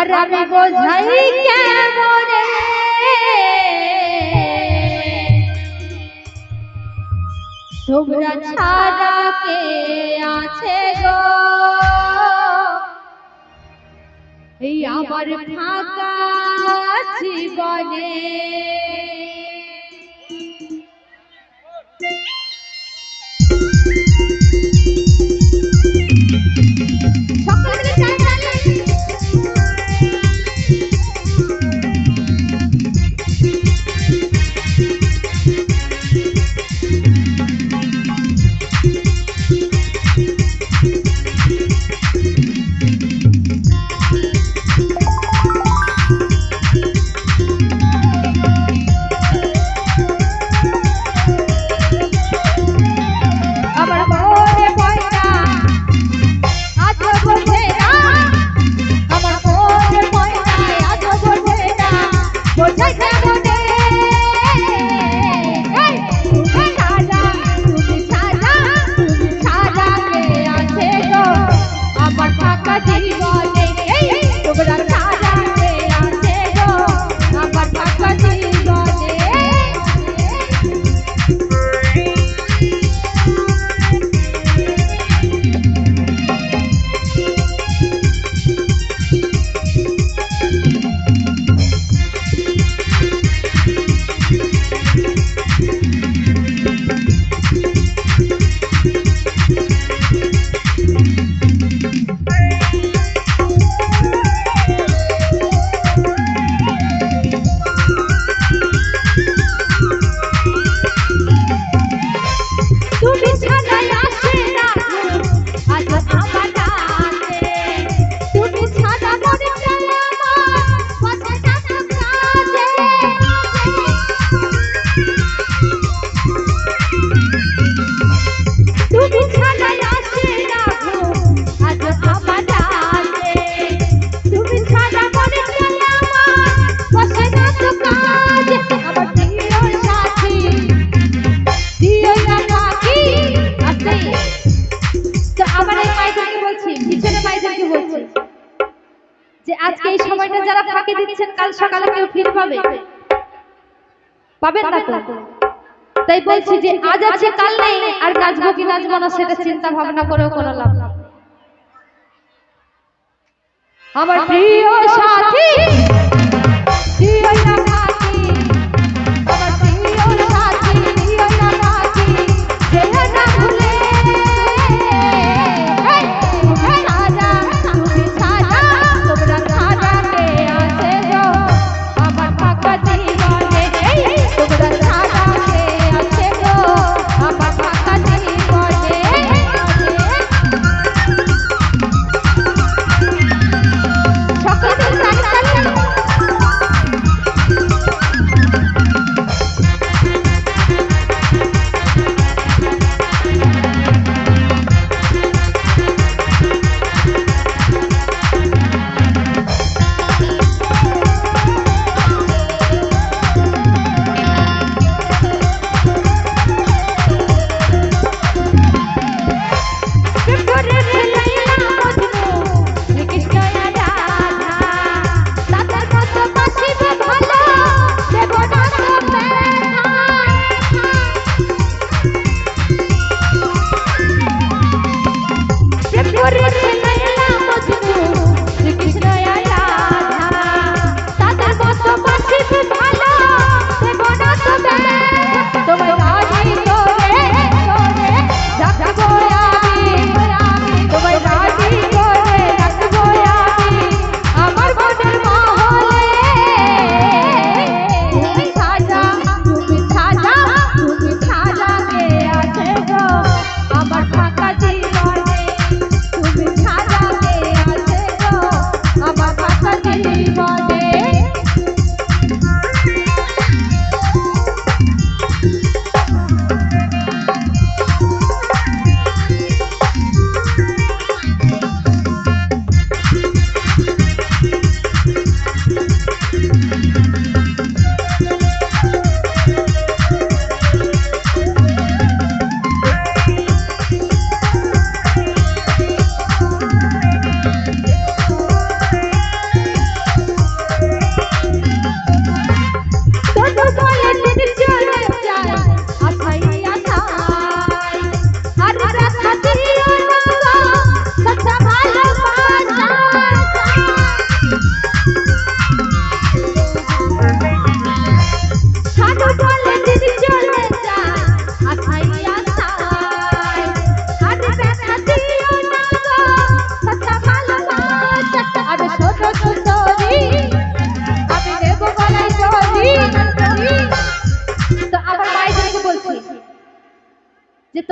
আর আমি বোঝাই কেমনে? তোমরা ছাড়া কে আছে গো? এই আমার ফাঁকা জীবনে। আজকে দিচ্ছেন কাল সকালে কেউ ফিরে পাবে? পাবেন না তো? তাই বলছি যে আজ আছে কাল নেই আর নাচবো কি নাচবো না সেটা চিন্তা ভাবনা করেও কোনো লাভ না আমার প্রিয় সাথী!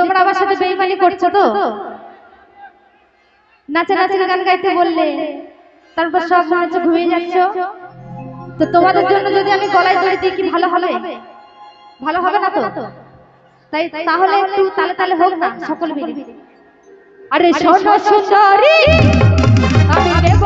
বেইমানি করছ তো? নাচে নাচে গান গাইতে বললে তারপর সব মনে হচ্ছে ঘুমিয়ে যাচ্ছ? তো তোমাদের জন্য যদি আমি গলায় দড়ি দিই কি ভালো হবে? ভালো হবে না তো? তাই তাহলে একটু তালে তালে হোক না সকল মিলে। আরে শোনো সুন্দরী আমি নেব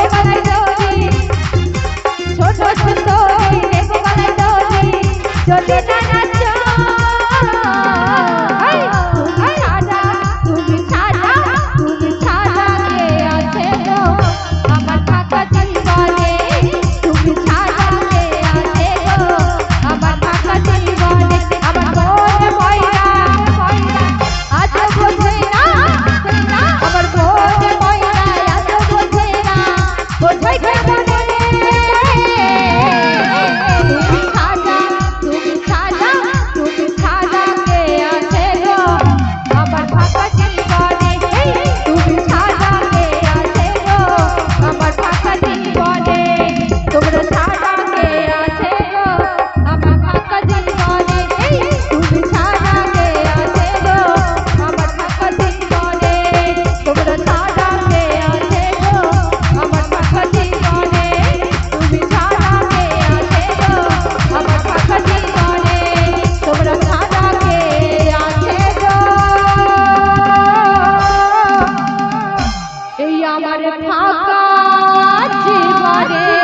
কাজ ভরে